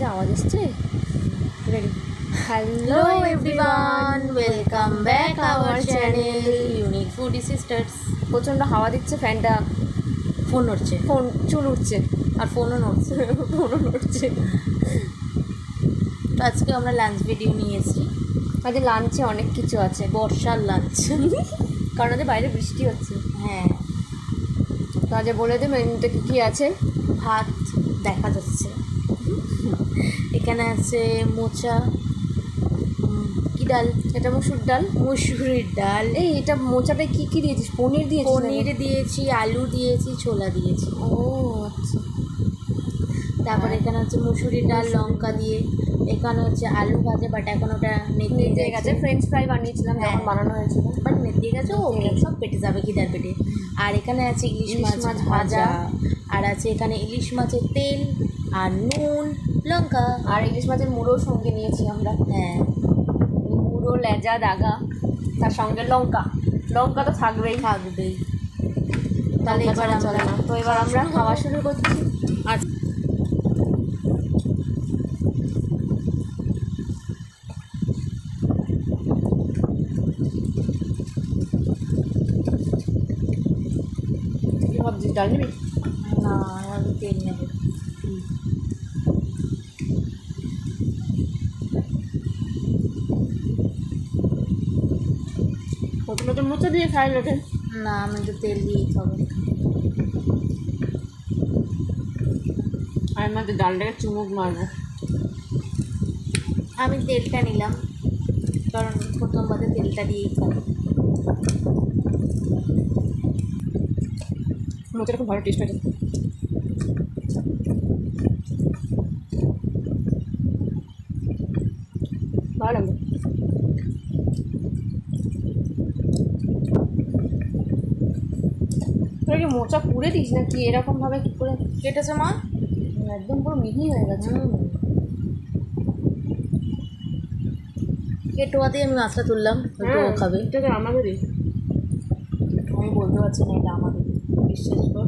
যে আওয়াজ এসছে? Ready hello everyone, welcome back our channel Unique Foodie Sisters. প্রচণ্ড হাওয়া দিচ্ছে ফ্যানটা। ফোন নড়ছে। ফোন চুল উঠছে আর ফোনও নড়ছে। ফোনও নড়ছে। তো আজকে আমরা লাঞ্চ ভিডিও নিয়ে এসেছি। আজ লাঞ্চে অনেক কিছু আছে। বর্ষার লাঞ্চ কারণ আজ বাইরে বৃষ্টি হচ্ছে। হ্যাঁ। তো আজ বলে দে মেনুতে কী কী আছে? ভাত দেখা যাচ্ছে। এখানে আছে মোচা কি ডাল? এটা মসুর ডাল? মুসুরির ডাল। এই এটা মোচাটা কী কী দিয়েছিস? পনির দিয়েছিস পনির দিয়েছি আলু দিয়েছি ছোলা দিয়েছি। ও আচ্ছা। তারপরে এখানে হচ্ছে মুসুরির ডাল লঙ্কা দিয়ে। এখানে হচ্ছে আলু ভাজা বাট এখন ওটা নেতিয়ে গেছে। ফ্রেঞ্চ ফ্রাই বানিয়েছিলাম হ্যাঁ। যখন বানানো হয়েছিল। বাট নেতিয়ে গেছে ও সব পেটে যাবে খিদার পেটে। আর এখানে আছে ইলিশ মাছ মাছ ভাজা। আর আছে এখানে ইলিশ মাছের তেল আর নুন। লঙ্কা। আর ইলিশ মাছের মুড়ো সঙ্গে নিয়েছি আমরা। হ্যাঁ। মুড়ো লেজা দাগা তার সঙ্গে লঙ্কা। লঙ্কা তো থাকবেই। থাকবেই। তাহলে এবার চলে না। তো এবার আমরা খাওয়া শুরু করছি। আর কি ভাবছিস ডাল নিবি না আমি তেল নেব প্রথমে তো মুচো দিয়ে খাই লোটে না আমি তো তেল দিয়ে খাব। আমি আমাদের ডালটাকে চুমুক মারবো। আমি তেলটা নিলাম কারণ প্রথমবারে তেলটা দিয়েই খাব। মোচাটা খুব ভালো টেস্ট হয়েছে। মোচা পুড়ে দিস নাকি? এরকমভাবে কী করে কেটেছে মা? একদম পুরো মিহি হয়ে গেছে। কেটোয়াতেই আমি মাছটা তুললাম ওইটা ও খাবে। এটা তো আমাকে আমি বলতে পারছি না এটা আমাদের বিশ্বাস কর।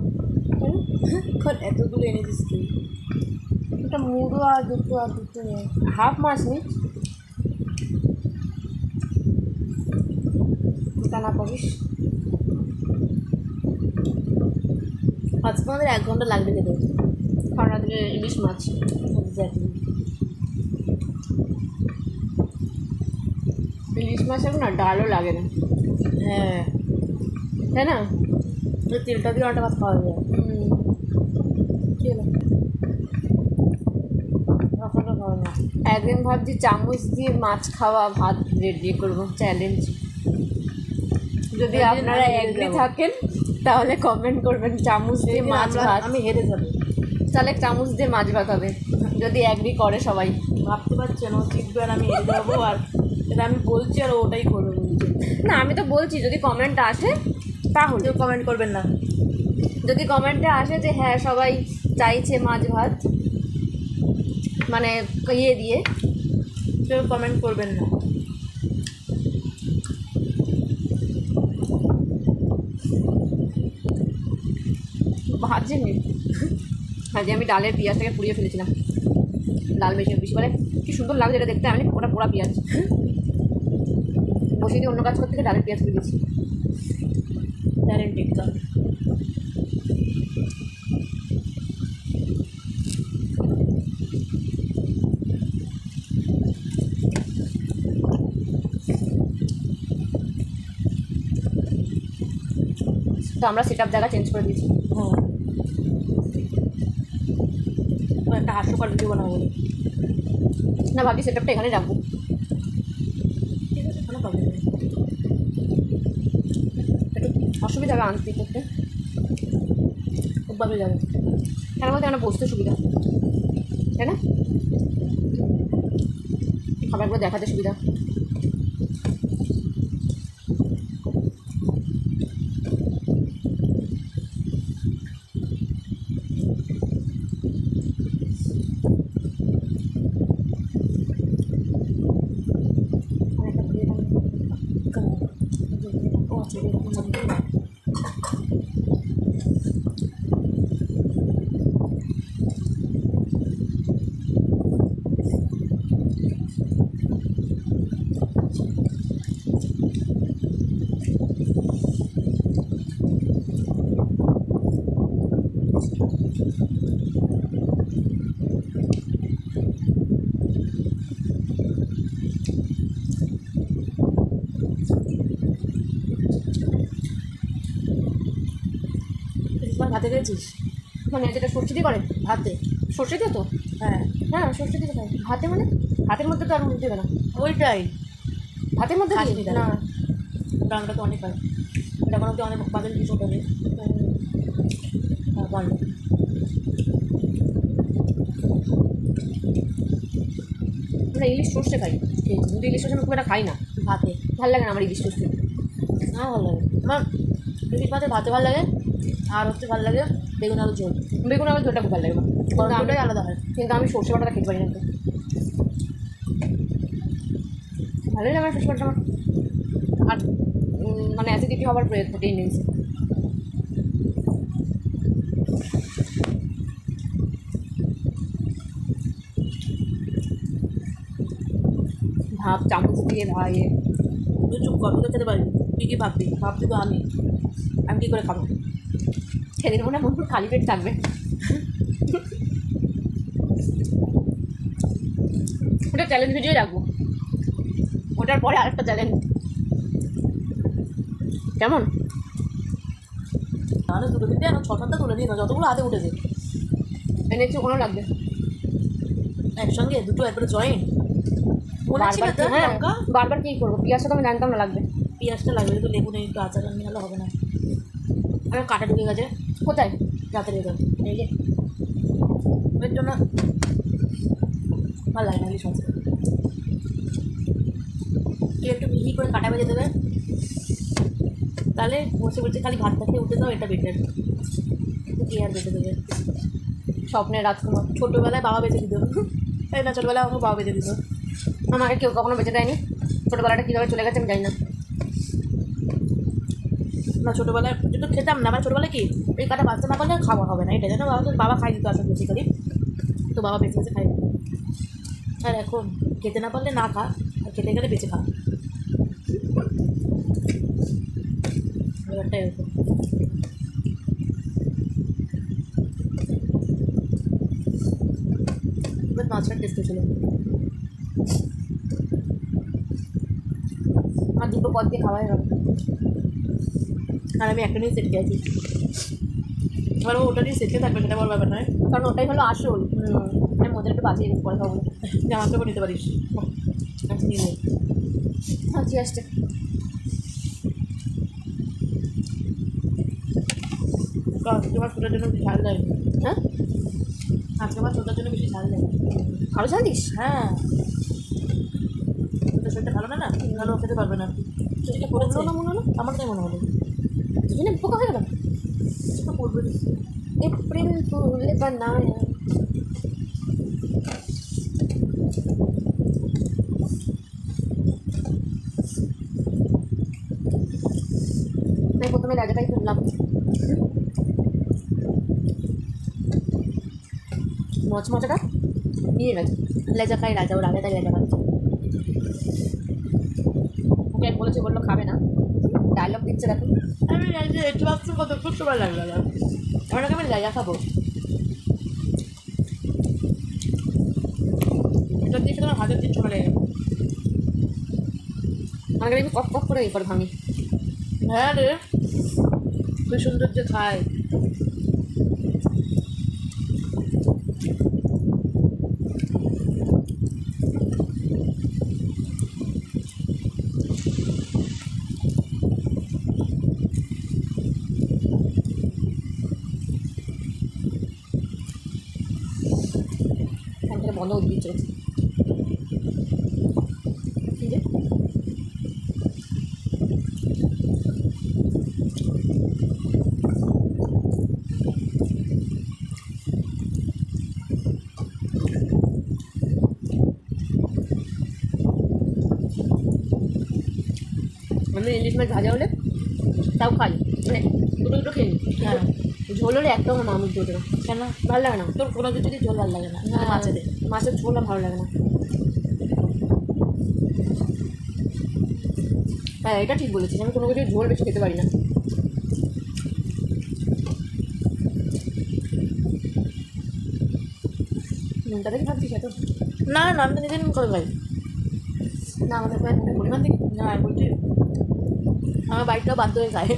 এখন এতগুলো এনে দিস তুই। এটা মুড়ো আর দুটো আর দুটো নেই হাফ মাছ নি। না করিস। আজকে আমাদের এক ঘণ্টা লাগবে খেতে। কারণ আজকে ইলিশ মাছ। এক্স্যাক্টলি ইলিশ মাছ এখন না ডালও লাগে না। হ্যাঁ। তাই না? তেলটা দিয়ে অনেকটা ভাত খাওয়া যায়। হুম। কি হলো? রসাটা খাওয়া না একদিন ভাবছি চামচ দিয়ে মাছ খাওয়া ভাত রেডি করব চ্যালেঞ্জ যদি একদিন আপনারা এগ্রি থাকেন তাহলে কমেন্ট করবেন চামচ দিয়ে মাছ ভাত। আমি হেরে যাব। তাহলে চামচ দিয়ে মাছ ভাত হবে যদি এগ্রি করে সবাই। ভাবতে পারছেন ও জিতবে আর আমি হেরে যাব আর এটা আমি বলছি আর ওটাই করবে না আমি তো বলছি যদি কমেন্ট আসে তাহলে। কমেন্ট করবেন না। যদি কমেন্টে আসে যে হ্যাঁ সবাই চাইছে মাছ ভাত মানে ইয়ে দিয়ে। কেউ কমেন্ট করবেন না। ভাজিনি আজকে আমি ডালের পেঁয়াজটাকে পুড়িয়ে ফেলেছিলাম। লাল বেশি বেশি করে কি সুন্দর লাগছে এটা দেখতে। আমি ওটা পোড়া পেঁয়াজ। বসে দিয়ে অন্য কাজ করতে গিয়ে ডালের পেঁয়াজ ট্যালেন্টেড গার্ল তো আমরা সেট আপ জায়গা চেঞ্জ করে দিয়েছি। হ্যাঁ ও একটা হাস্যকর ভিডিও বানাবো বলে। না ভাবছি সেট আপটা এখানে রাখব। ঠিক আছে অসুবিধা হবে আনতে করতে খুবভাবে যাবে। তার মধ্যে আমার বসতে সুবিধা। তাই না? খাবারগুলো দেখাতে সুবিধা অনেকটা দিয়ে দাও। ও আচ্ছা এরকম ভাতে খেয়েছিস দিয়ে করে ভাতে। সর্ষে দিয়ে তো? হ্যাঁ। হ্যাঁ সর্ষে দিয়ে ভাতে মানে? ভাতের মধ্যে তো আর মুখ দেবে না। ওইটাই। ভাতের মধ্যে? না। রান্নাটা তো অনেক হয়। এটা কোনো অনেক বাজারে কিছু ওটা নেই আমরা ইলিশ সর্ষে খাই। কিন্তু ইলিশ সর্ষে আমি খুব একটা খাই না। ভাতে। ভালো লাগে না আমার ইলিশ সর্ষে। আমার ভালো লাগে আমার ইলিশ ভাতে ভাতে ভালো লাগে। আর হচ্ছে ভালো লাগে বেগুন আলু ঝোল। বেগুন আমার ঝোলটা খুব ভালো লাগে। কিন্তু আমি- আলাদা হয়। কিন্তু আমি সর্ষে বাটাটা খেতে পারি না ভালোই লাগে সর্ষে বাটাটা আর মানে অ্যাসিডিটি হওয়ার প্রোটিন নেই। ভাত চামচ দিয়ে ভাইয়ে তুই চুপ কর খেতে পারবি তুই কি ভাববি? ভাবছি তো আমি। আমি কী করে খাব? সেদিন মনে হয় মন খালি পেট থাকবে। ওটা চ্যালেঞ্জ ভিডিও রাখব। ওটার পরে আরেকটা চ্যালেঞ্জ কেমন? তাহলে দুটো দিতে ছ সাতটা তুলে নিয়ে যতগুলো হাতে উঠেছে। এনেছি ওখানেও লাগবে। একসঙ্গে দুটো একবারে জয়েন মনে বারবার তো কি- হ্যাঁ, বারবার কি করব? পেঁয়াজটা তো আমি জানতাম না লাগবে। পেঁয়াজটা লাগবে কিন্তু লেবু নেই একটু আচার নিয়ে হবে না। আমার কাটা ঢুকে গেছে কোথায়? রাতের ভেতর। এই যে। এর জন্য ভালো লাগে না মাছ একটু মিহি করে কাটা বেজে দেবে। তাহলে বসে বসে খালি ভাতটা খেয়ে উঠে দাও, এটা বেটার কি আর বেঁচে দেবে। স্বপ্নের রাজকুমার। ছোটোবেলায় বাবা বেঁচে দিত। এই না? ছোটোবেলায় আমাকে বাবা বেঁচে দিত। আমাকে কেউ কখনো বেঁচে দেয়নি। ছোটোবেলাটা কীভাবে চলে গেছে আমি জানি না। না, ছোটোবেলায় যেটা খেতাম না। মানে ছোটোবেলায় কি, এই কাটা বাচ্চা না পারলে খাওয়া হবে না এটা যেন বাবা বাবা খাই দিত আসলে বেসিক্যালি তো বাবা বেঁচে বেঁচে খাই আর এখন খেতে না পারলে না খা, আর খেতে গেলে বেঁচে খা। ব্যাপারটা এরকম। মাছটা টেস্ট ছিল আমার দুটো পদ দিয়ে খাওয়াই হবে। আর আমি একটা নিয়ে সেটকে আছি এবার ওটা নিয়ে সেটকে থাকবে সেটা বড় ব্যাপার নয়। কারণ ওটাই হলো আসল। আমি মজাটা একটু বাঁচিয়ে দিই পরে খাব। জামা কাপড় নিতে পারিস। আচ্ছা নিয়ে নে। হাঁচি আসছে। আজকে মাছ ছোটার জন্য ঝাল দেয়। হ্যাঁ? আজকে মাছ ছোটার জন্য বেশি ঝাল দেয়। আরও ঝাল দিস? হ্যাঁ। তোর শরীরটা ভালো না? না ভালো খেতে পারবে না। সেটা পড়েছে। পড়ল না মনে হলো? আমার তাই মনে হলো। দুজনে পোকা হয়ে গেল। সেটা পড়বে এপ্রিল ফুল বানায়া আমি প্রথমে রাজাটাই খুললাম মচমচাটা নিয়ে গেছে লেজা খাই রাজা, ও রাজা তাই লেজা খাচ্ছে ওকে বলেছে বলল খাবে না। ডায়লগ দিচ্ছে দেখো। আমি একটু ভাবছি কত খুব সময় লাগল না। আমার আমি জায়গা খাব? এটা দিয়ে তোমার হাতের দিন মানে আমাকে দেখবি কপ কপ করে এই করে ভাঙি। হ্যাঁ রে, খুব সুন্দর যে খায়। ফ্যান থেকে বন্ধ করে দিচ্ছে কি রে? আমি ইলিশ মাছ ভাজা হলে তাও খাই মানে দুটো দুটো খেয়ে নিই হ্যাঁ একটাও না আমি দুটো না। কেন? ভালো লাগে না। তোর কোনো কিছু দিয়ে ঝোল ভালো লাগে না। হ্যাঁ, মাছে মাছের ঝোল ভালো লাগে না। হ্যাঁ এটা ঠিক বলেছিস। আমি কোনো কিছু ঝোল বেশি খেতে পারি না। নুনটা দেখে ভাবছিস এত? না না আমি তো নিজের করে খাই। না আমাদের প্রায় পরিমাণ থেকে না বলছি আমার বাড়িটাও বাধ্য হয়ে খায়।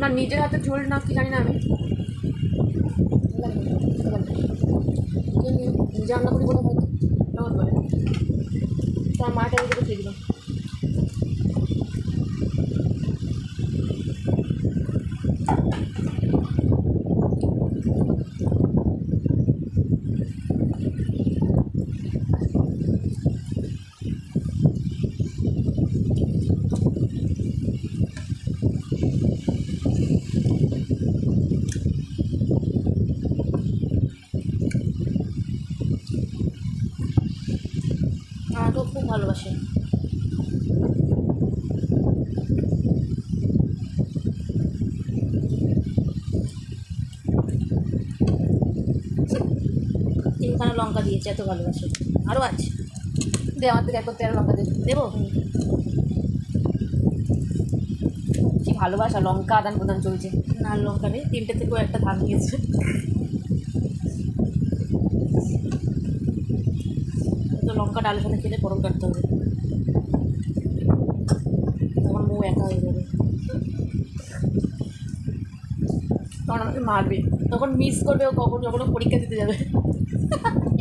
না নিজের হাতে ঝোল না কি জানি না আমি নিজে রান্না করি বলে হয়তো। কেমন করে তোমার মাটা ওই খেয়ে দিলাম আমাকেও খুব ভালোবাসে তিনখানা লঙ্কা দিয়েছে এত ভালোবাসে। আরও আছে। দে আমার থেকে এক করতে লঙ্কা দেবো? কি ভালোবাসা লঙ্কা আদান প্রদান চলছে। না লঙ্কা নেই। তিনটে থেকেও একটা ধান দিয়েছে। তো লঙ্কা ডালের সাথে খেলে গরম কাটতে হবে। তখন বউ একা হয়ে যাবে। তখন আমাকে মারবে। তখন মিস করবে ও কখন যখন পরীক্ষা দিতে যাবে।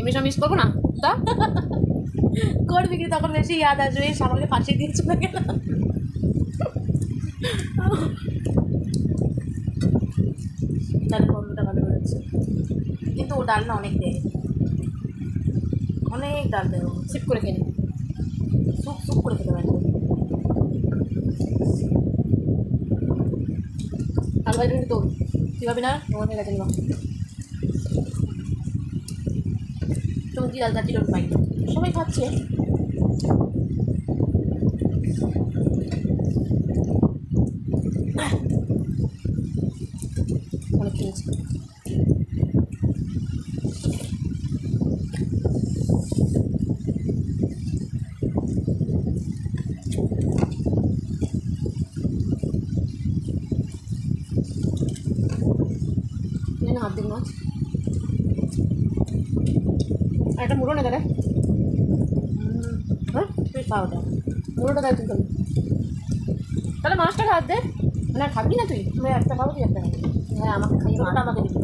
এমনি মিস করব না? তা? করবি কি তখন বেশি ইয়াদ আসবে আমাকে ফাঁসিয়ে দিয়ে চলে গেল। গন্ধটা ভালো বেরোচ্ছে কিন্তু ও ডাল না অনেক দেয়। অনেক ডাল দেয়। সিপ করে খেয়ে সুপ সুপ করে খেতে পারে। আলু ভাই কিন্তু তোর তুই ভাবি না? তোমার হয়ে গেছে নিবা আলাদা খাচ্ছি পাই সবাই খাচ্ছে অনেক খেয়েছি নে না হাত দিন মাছ আর একটা মুড়ো না দাদা হ্যাঁ তুই খাও ওটা। মুড়োটা দেয় তুই খাবি তাহলে মাছটা হাত দে। মানে আর খাবি না তুই? তুমি একটা খাব তুই একটা খাবি? হ্যাঁ আমাকে খাইয়ে মার। আমাকে দিবি।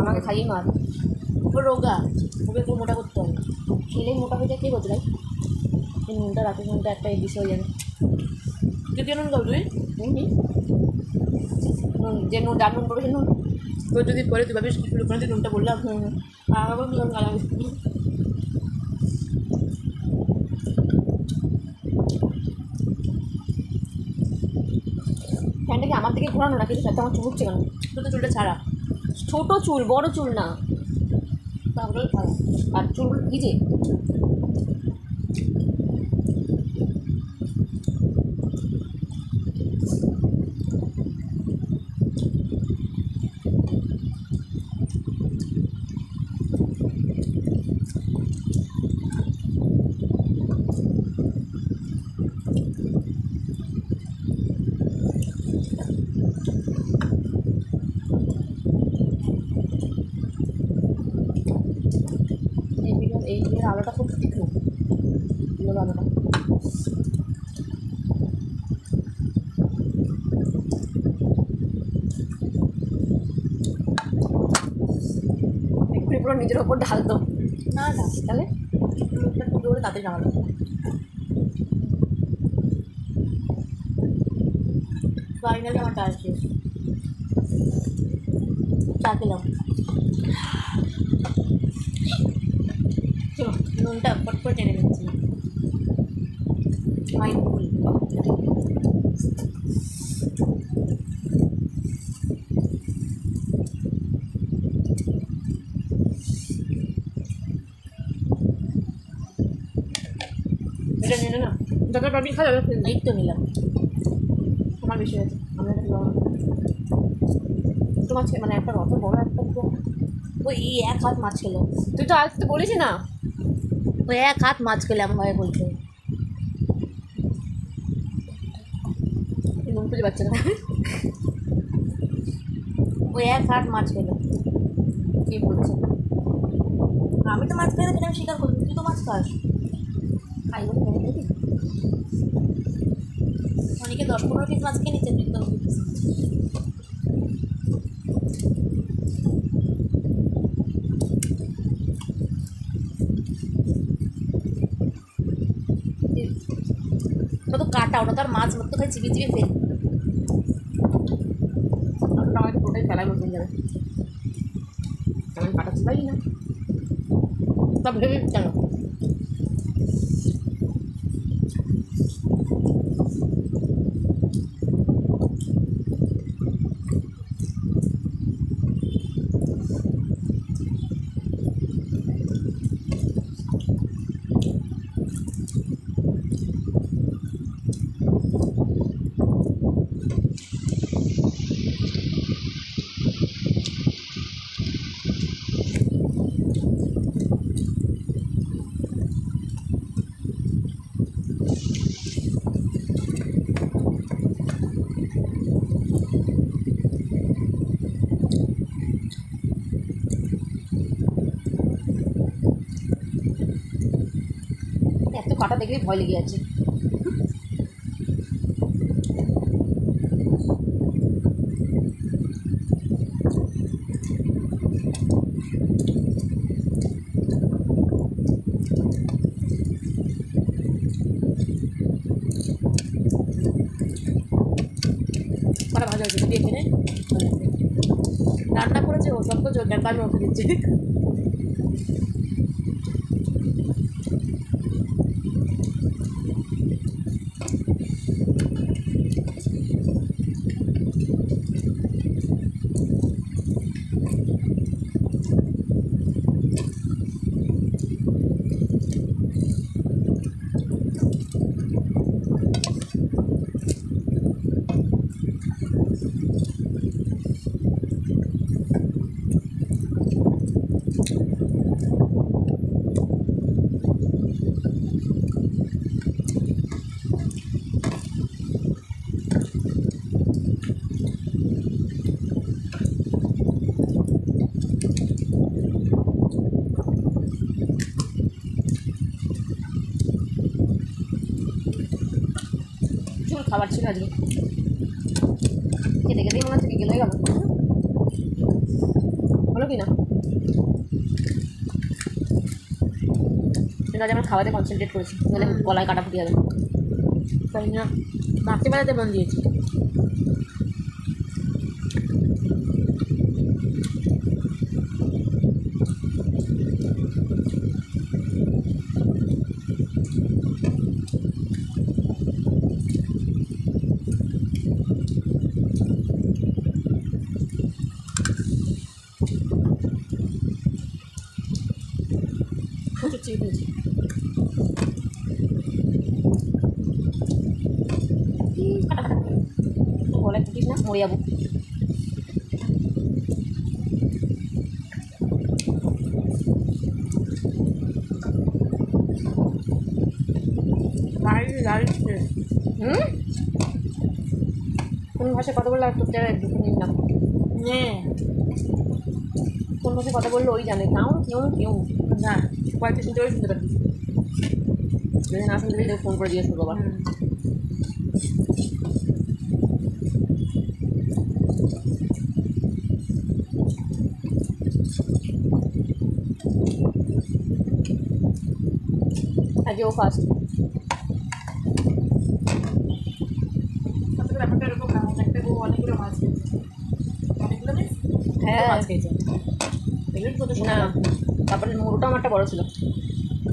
আমাকে খাইয়ে মার। ও রোগা। ওকে একটু মোটা করতে হবে। খেলেই মোটা হয়ে যায় কে বলতে ভাই? এই নুনটা রাতে নুনটা একটা এডিস হয়ে যাবে। যদি নুন খাব তুই? নি যে নুন যার নুন করবে সে নুন। তোর যদি করে তুই ভাবিস কি করে তুই নুনটা বললাম। হুম আমার দিকে ঘোরানো না, কিন্তু সাথে আমার চুল উঠছে কেন? ছোটো চুলটা ছাড়া। ছোটো চুল, বড় চুল না। তাহলে আর চুল ভিজে এই ভিডিও এই ভিডিওর আলোটা খুব তীক্ষ্ণ এগুলো আলোটা এক্ষুনি পুরো নিজের ওপর ঢালতো না না, তাহলে জোরে তাদের নামালো ফাইনালি আমার চা খেলাম। নুনটা ফট করে টেনে নিচ্ছি এটা নিয়ে নে না পাবি খাওয়া যাবে এই নিলাম। আমার বেশি হয়েছে। আমরা খাব তোমার ছে- মানে একটা অত বড় একটা ওই এক হাত মাছ খেলো। তুই তো আজ তো বলিস না? ওই এক হাত মাছ খেলে আমার ভাই বলছে। নুন খুঁজে পাচ্ছে না ওই এক হাত মাছ খেলো। কি বলছে? আমি তো মাছ খাই আমি স্বীকার করি তুই তো মাছ খাস। খাই বলে মেনে অনেকে দশ পনেরো পিস মাছ খেয়ে নিচ্ছে দুই দশ পিস মাছ ওটা তো কাটা ওটা তো আর মাছ মতো খাই চিবিয়ে চিবিয়ে ফেলি ওটা আমাকে পুরোটাই ফেলার মতন যাবে তেমন কাটা চিবাই না তা ভেবে কেন ভয় লেগে আছে। ভালো হয়েছে দিয়ে এখানে? রান্না করেছে ও সব কিছু ওকে দিচ্ছি চুল আজকে খেতে খেতেই মনে হচ্ছে বিকেল হয়ে গেল হলো কি না? আজ আমরা খাওয়াতে কনসেন্ট্রেট করেছি। নাহলে গলায় কাটা ফুটে যাবে। তাই না? মাকে বেড়াতে মন দিয়েছি প্রচুর চিড়ে ফেলেছি কাটা কাটা গলায় মরে যাব হুম? কোন ভাষায় কথা বললে আর তোর জায়গায় দুটো নিন না নে। কোন ভাষায় কথা বলল ওই জানে তাও কেউ কেউ। না কয়েকটা শুনতে পারি শুনতে পারবি যদি না শুনতে পেয়ে ফোন করে জিজ্ঞেস করব আবার আজকে ও ফার্স্ট তারপরে ব্যাপারটা এরকম না একটা বউ অনেকগুলো মাছ খেয়েছে অনেকগুলো মিস হ্যাঁ। না। তারপরে আমারটা বড় ছিল।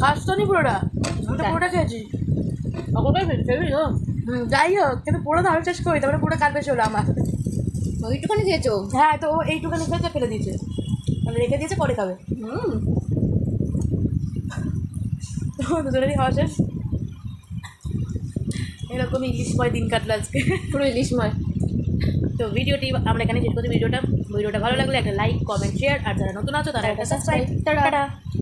খাস তো নি পুরোটা খেয়েছি। ফেলবি তো যাই হোক কিন্তু পুরো শেষ করি তারপরে পুরো কার বেশি হলো আমার? ওইটুখানি খেয়েছো? হ্যাঁ তো ও এইটুখানি খেয়েছে ফেলে দিয়েছে। রেখে দিয়েছে পরে খাবে। হুম। দুজনেরই খাওয়া শেষ। এরকম ইলিশ পরে দিন কাটলো আজকে। পুরো ইলিশময়। তো ভিডিওটি আমরা এখানে শেষ করছি। ভিডিওটা ভিডিওটা ভালো লাগলে একটা লাইক কমেন্ট শেয়ার আর যারা নতুন আছো তারা একটা সাবস্ক্রাইব টাটা।